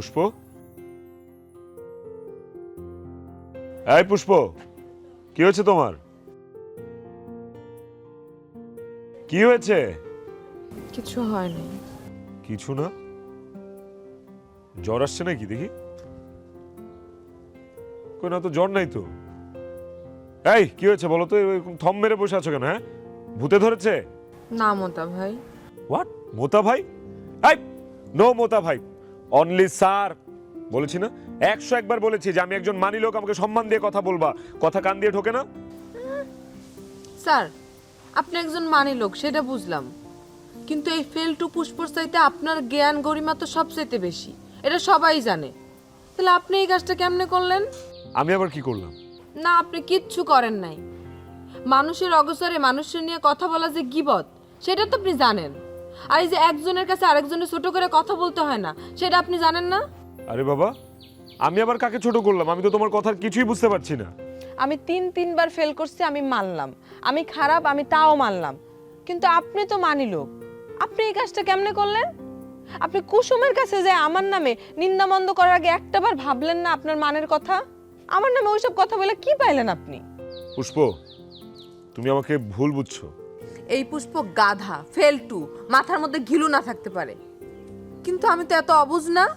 পুষ্প? এই পুষ্প কি হয়েছে তোমার? কি হয়েছে? কিছু হয়নি। কিছু না? জ্বর আসছে নাকি দেখি? কই না তো জ্বর নাই তো। এই কি হয়েছে বলো তো এরকম থম মেরে বসে আছো কেন হ্যাঁ? ভূতে ধরেছে? না মোতা ভাই। হোয়াট মোতা ভাই? এই নো মোতা ভাই। অনলি স্যার বলেছি না? একশো একবার বলেছি যে আমি একজন মানি লোক আমাকে সম্মান দিয়ে কথা বলবা। কথা কান দিয়ে ঢোকে না? স্যার আপনি একজন মানি লোক সেটা বুঝলাম। কিন্তু এই ফেল টু পুষ্পর চাইতে আপনার জ্ঞান গরিমা তো সবচাইতে বেশি। এটা সবাই জানে। তাহলে আপনি এই কাজটা কেমনে করলেন? আমি আবার কি করলাম? না আপনি কিচ্ছু করেন নাই। মানুষের অগসরে মানুষের নিয়ে কথা বলা যে গিবত সেটা তো আপনি জানেন। আর এই যে একজনের কাছে আরেকজনের ছোট করে কথা বলতে হয় না সেটা আপনি জানেন না? আরে বাবা আমি আবার কাকে ছোট করলাম? আমি তো তোমার কথার কিছুই বুঝতে পারছি না। আমি তিন তিনবার ফেল করছি আমি মানলাম। আমি খারাপ আমি তাও মানলাম। কিন্তু আপনি তো মানি লোক। আপনি এই কাজটা কেমনে করলেন? আপনি কুসুমের কাছে যে আমার নামে নিন্দামন্দ করার আগে একটাবার ভাবলেন না আপনার মানের কথা? আমার নামে ওইসব কথা বলে কি পাইলেন আপনি? পুষ্প তুমি আমাকে ভুল বুঝছ। এই পুষ্প গাধা, ফেলটু, মাথার মধ্যে ঘিলু না থাকতে পারে। কিন্তু আমি তো এত অবুঝ না।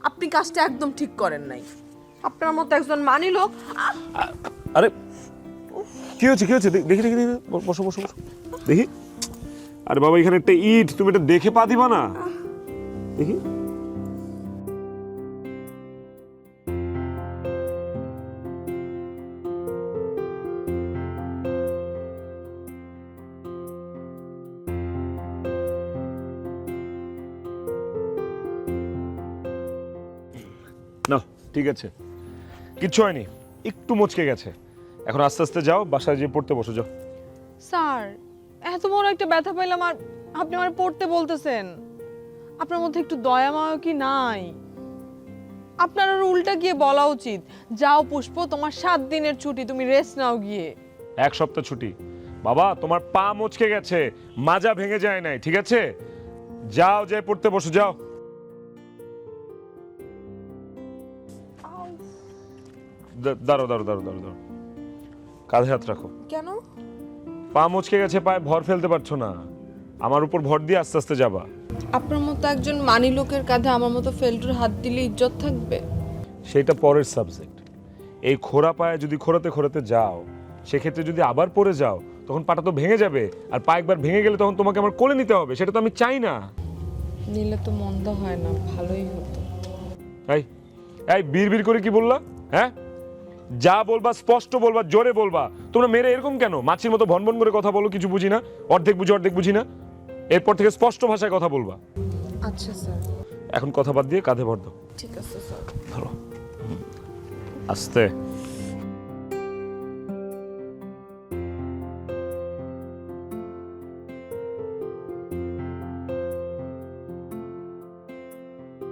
আপনি কাজটা একদম ঠিক করেন নাই। আপনার মতো একজন মানি লোক, আরে, কি হয়েছে কি হয়েছে? দে- দেখি দেখি দেখি বসো বসো বসো। দেখি। আরে বাবা, এখানে একটা ইট, তুমি এটা দেখে পা দিবা না। দেখি। না ঠিক আছে। কিচ্ছু হয়নি একটু মুচকে গেছে। এখন আস্তে আস্তে যাও বাসায় যেয়ে পড়তে বসো যাও। স্যার এত বড় একটা ব্যথা পাইলাম আর আপনি আমার পড়তে বলতেছেন। আপনার মধ্যে একটু দয়া মায়া কি নাই? আপনার আর উল্টা গিয়ে বলা উচিত। যাও পুষ্প তোমার সাত দিনের ছুটি তুমি রেস্ট নাও গিয়ে। এক সপ্তাহ ছুটি। বাবা তোমার পা মুচকে গেছে মাজা ভেঙে যায় নাই ঠিক আছে? যাও যাই পড়তে বসো যাও। দা- দাঁড়াও দাঁড়াও দাঁড়াও দাঁড়াও দাঁড়াও। কাঁধে হাত রাখো। কেন? পা মুচকে গেছে পায়ে ভর ফেলতে পারছ না। আমার উপর ভর দিয়ে আস্তে আস্তে যাবা। আপনার মতো একজন মানি লোকের কাঁধে আমার মতো ফেলটুর হাত দিলে ইজ্জত থাকবে? সেটা পরের সাবজেক্ট। এই খোরা পায়ে যদি খোরাতে খোরাতে যাও সেক্ষেত্রে যদি আবার পড়ে যাও তখন পাটা তো ভেঙে যাবে। আর পা একবার ভেঙে গেলে তখন তোমাকে আমার কোলে নিতে হবে সেটা তো আমি চাই না। নিলে তো মন্দ হয় না ভালোই হতো। এই এই বীর বীর করে কি বললা? হ্যাঁ? যা বলবা স্পষ্ট বলবা জোরে বলবা। তোমরা মেরে এরকম কেন? মাছির মতো ভনভন করে কথা বলো কিছু বুঝি না? অর্ধেক বুঝি অর্ধেক বুঝি না? এরপর থেকে স্পষ্ট ভাষায় কথা বলবা। আচ্ছা স্যার। এখন কথা বাদ দিয়ে কাঁধে ভর দাও। ঠিক আছে স্যার। ধরো। আস্তে।